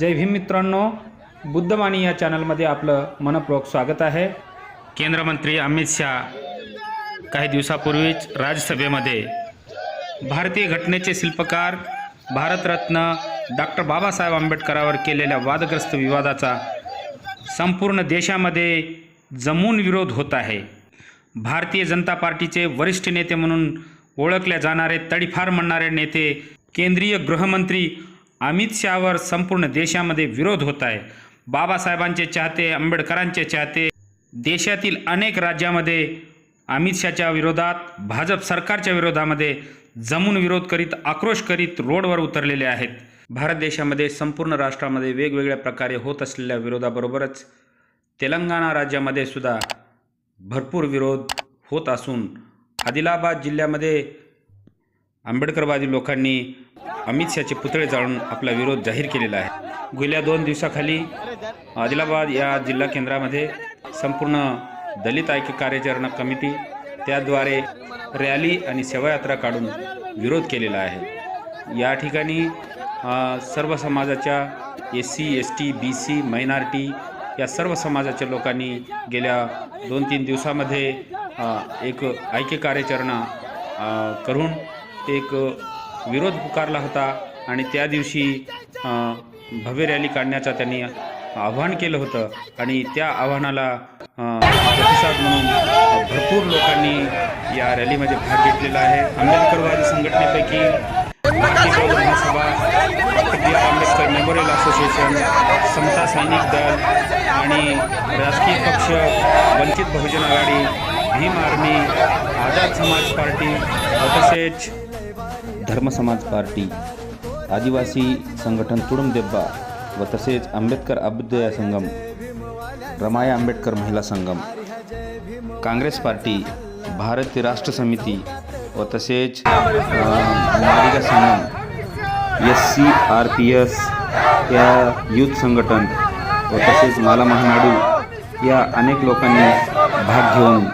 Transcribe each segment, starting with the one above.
जय भीम मित्रांनो बुद्धवाणी या चॅनलमध्ये आपलं मनपूर्वक स्वागत आहे. केंद्रमंत्री अमित शहा काही दिवसापूर्वीच राज्यसभेमध्ये भारतीय घटनेचे शिल्पकार भारतरत्न डॉक्टर बाबासाहेब आंबेडकरावर केलेल्या वादग्रस्त विवादाचा संपूर्ण देशामध्ये जमून विरोध होत आहे. भारतीय जनता पार्टीचे वरिष्ठ नेते म्हणून ओळखले जाणारे तडीफार म्हणणारे नेते केंद्रीय गृहमंत्री अमित शहावर संपूर्ण देशामध्ये विरोध होत आहे. बाबासाहेबांचे चाहते आंबेडकरांचे चाहते देशातील अनेक राज्यामध्ये अमित शहाच्या विरोधात भाजप सरकारच्या विरोधामध्ये जमून विरोध करीत आक्रोश करीत रोडवर उतरलेले आहेत. भारत देशामध्ये संपूर्ण राष्ट्रामध्ये वेगवेगळ्या प्रकारे होत असलेल्या विरोधाबरोबरच तेलंगणा राज्यामध्ये सुद्धा भरपूर विरोध होत असून आदिलाबाद जिल्ह्यामध्ये आंबेडकरवादी लोकांनी अमित शहाचे पुतळे जाळून आपला विरोध जाहीर केलेला आहे. गेल्या दोन दिवसाखाली आदिलाबाद या जिल्हा केंद्रामध्ये संपूर्ण दलित ऐक्य कार्याचरण कमिटी त्याद्वारे रॅली आणि सेवायात्रा काढून विरोध केलेला आहे. या ठिकाणी सर्व समाजाच्या S C S T B C minority या सर्व समाजाच्या लोकांनी गेल्या दोन तीन दिवसामध्ये एक ऐक्य कार्याचरण करून एक विरोध पुकारला होता आणि त्या दिवशी भव्य रॅली काढण्याचा त्यांनी आव्हान केलं होतं. आणि त्या आव्हानाला प्रतिसाद म्हणून भरपूर लोकांनी या रॅलीमध्ये भाग घेतलेला आहे. आंबेडकरवादी संघटनेपैकी महासभा doctor B R Ambedkar memorial association Samata Sainik Dal आणि राजकीय पक्ष वंचित बहुजन आघाडी भीम आर्मी आझाद समाज पार्टी तसेच धर्म समाज पार्टी, आदिवासी संघटन तुडुंब देब्बा व तसेच आंबेडकर अभ्युदय संगम, रमाया आंबेडकर महिला संगम, काँग्रेस पार्टी, भारतीय राष्ट्र समिती व तसेच नारिका संगम, S C R P S या युथ संघटन व तसेच माला महानाडू या अनेक लोकांनी भाग घेऊन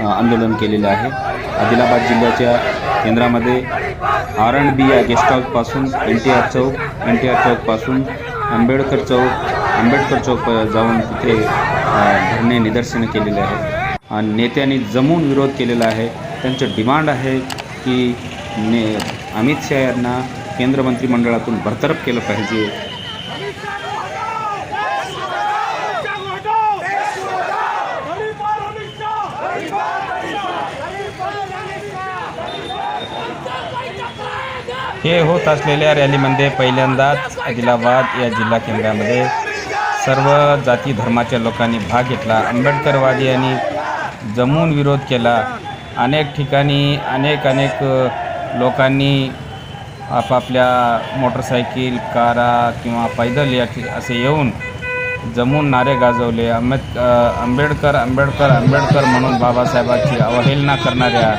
आंदोलन केलेलं आहे. आदिलाबाद जिल्ह्याच्या केंद्रामध्ये आर एंड बी या गेस्ट हाऊसपासून एन टी आर चौक एन टी आर चौकपासून आंबेडकर चौक आंबेडकर चौक जाऊन तिथे धरणे निदर्शनं केलेले आहे आणि नेत्यांनी जमून विरोध केलेला आहे. त्यांचं डिमांड आहे की ने अमित शहा यांना केंद्र मंत्रिमंडळातून बरतरफ केलं पाहिजे. हे होत असलेल्या रॅलीमध्ये पहिल्यांदाच आदिलाबाद या जिल्हा केंद्रामध्ये सर्व जाती धर्माच्या लोकांनी भाग घेतला. आंबेडकरवादी यांनी जमून विरोध केला. अनेक ठिकाणी अनेक अनेक लोकांनी आपापल्या मोटरसायकल कारा किंवा पैदल या असे येऊन जमून नारे गाजवले. आंबेड आंबेडकर आंबेडकर आंबेडकर म्हणून बाबासाहेबांची अवहेलना करणाऱ्या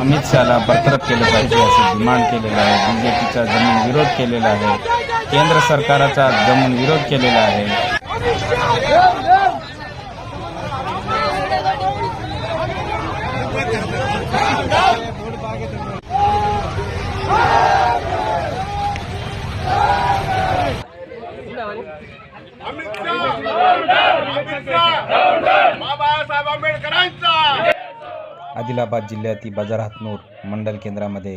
अमित शहाला बरतरफ केलं पाहिजे असं डिमांड केलेलं आहे. बी जे पीचा जमून विरोध केलेला आहे. केंद्र सरकाराचा जमीन विरोध केलेला आहे बाबासाहेब आंबेडकरांचा आदिलाबाद जिल्ह्यातील बाजार हातनूर मंडल केंद्रामध्ये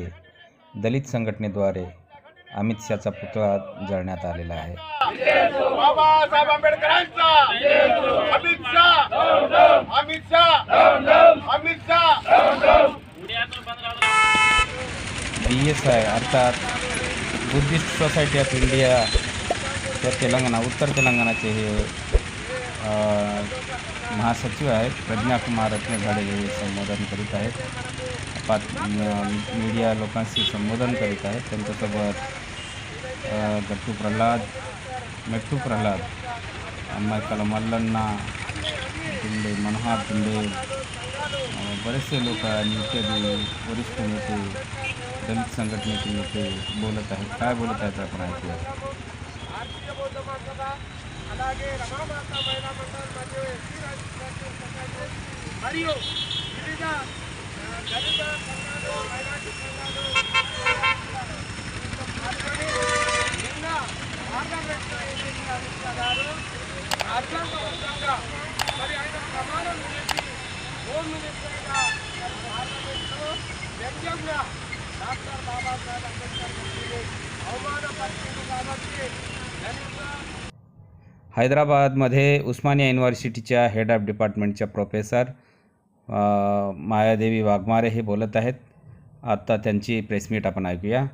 दलित संघटनेद्वारे अमित शहाचा पुतळा जाळण्यात आलेला आहे. बाबासाहेब आंबेडकरांचा! Amit Shah! Amit Shah! Amit Shah! B S I अर्थात बुद्धिस्ट सोसायटी ऑफ इंडिया त्या तेलंगणा उत्तर तेलंगणाचे हे महासचिव आहेत. प्रज्ञाकुमार रत्नघाडे हे संबोधन करीत आहेत. पात मीडिया लोकांशी संबोधन करीत आहेत. त्यांच्यासोबत गट्टू प्रल्हाद मेट्टू प्रल्हाद अम्मायकल मल्लण्णा दिंडे मनोहर दिंडे बरेचसे लोक आणि इत्यादी वरिष्ठ नेते दलित संघटनेचे नेते बोलत आहेत. काय बोलत आहेत आपण ऐकूया. అలాగే రమామాత మహిళా మండల్ మరియు ఎస్సీ మరియు వివిధ దళిత సంఘాలు మైనార్టీ సంఘాలు పాల్గొని నిన్న ఆర్గనైజ్ చేసిన అమిత్ గారు అర్థవంతంగా మరి ఆయన ప్రమాణం చేసి హోమ్ మినిస్టర్గా మరి పార్లమెంట్లో వ్యంగ్యంగా డాక్టర్ బాబాసాహెబ్ అంబేద్కర్ అవమానపరిచింది కాబట్టి దళిత हैदराबादमध्ये उस्मानिया युनिव्हर्सिटीच्या हेड ऑफ डिपार्टमेंटच्या प्रोफेसर मायादेवी वाघमारे हे बोलत आहेत. आत्ता त्यांची प्रेस मीट आपण ऐकूया.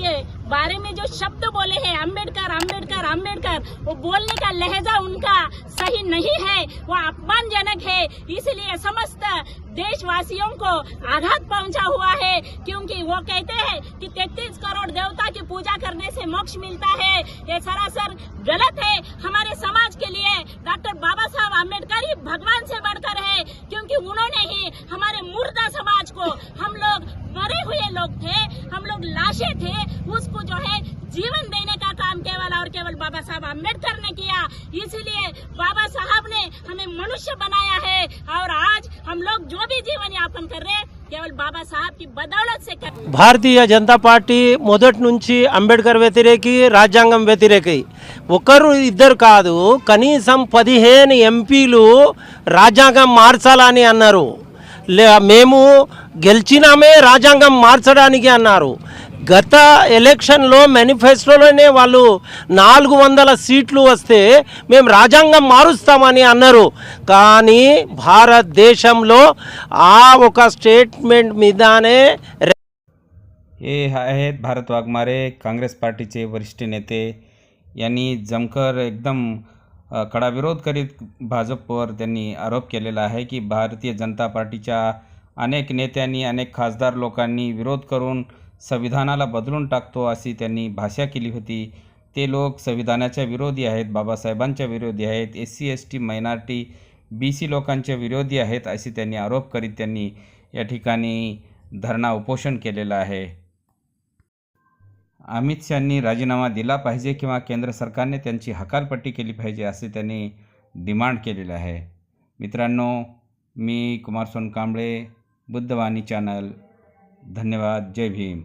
के बारे में जो शब्द बोले हैं, अंबेडकर अंबेडकर अंबेडकर, वो बोलने का लहजा उनका सही नहीं है, वो अपमानजनक है। इसलिए समस्त देशवासियों को आघात पहुँचा हुआ है, क्योंकि वो कहते हैं कि 33 करोड़ देवता की पूजा करने से मोक्ष मिलता है। ये सरासर गलत है। हमारे साहब अम्बेडकर ने किया इसीलिए बाबा साहब ने हमें मनुष्य बनाया है और आज हम लोग जो भी जीवन यापन कर रहे हैं केवल बाबा साहब की बदौलत से कर భారతీయ జనతా పార్టీ మొదటి నుంచి అంబేద్కర్ వ్యతిరేకి రాజ్యాంగం వ్యతిరేకి ఒకరు ఇద్దరు కాదు కనీసం పదిహేను ఎంపీలు రాజ్యాంగం మార్చాలని అన్నారు లే మేము గెలిచినామే రాజ్యాంగం మార్చడానికి అన్నారు గత ఎలక్షన్లో మేనిఫెస్టోలోనే వాళ్ళు నాలుగు వందల సీట్లు వస్తే మేము రాజ్యాంగం మారుస్తామని అన్నారు కానీ భారతదేశంలో ఆ ఒక స్టేట్మెంట్ మీదనే हे आहेत भारत वाघमारे काँग्रेस पार्टीचे वरिष्ठ नेते यांनी जमकर एकदम अ, कडा विरोध करीत भाजपवर त्यांनी आरोप केलेला आहे की भारतीय जनता पार्टीच्या अनेक नेत्यांनी अनेक खासदार लोकांनी विरोध करून संविधानाला बदलून टाकतो अशी त्यांनी भाषा केली होती. ते लोक संविधानाच्या विरोधी आहेत बाबासाहेबांच्या विरोधी आहेत S C S T minority B C लोकांच्या विरोधी आहेत असे त्यांनी आरोप करीत त्यांनी या ठिकाणी धरणा उपोषण केलेलं आहे. अमित शहानी राजीनामा दिला पाहिजे किंवा केंद्र सरकारने त्यांची हकालपट्टी केली पाहिजे असे त्यांनी डिमांड केलेलं आहे. मित्रांनो मी कुमार सोनकांबळे बुद्धवाणी चॅनल. धन्यवाद जय भीम.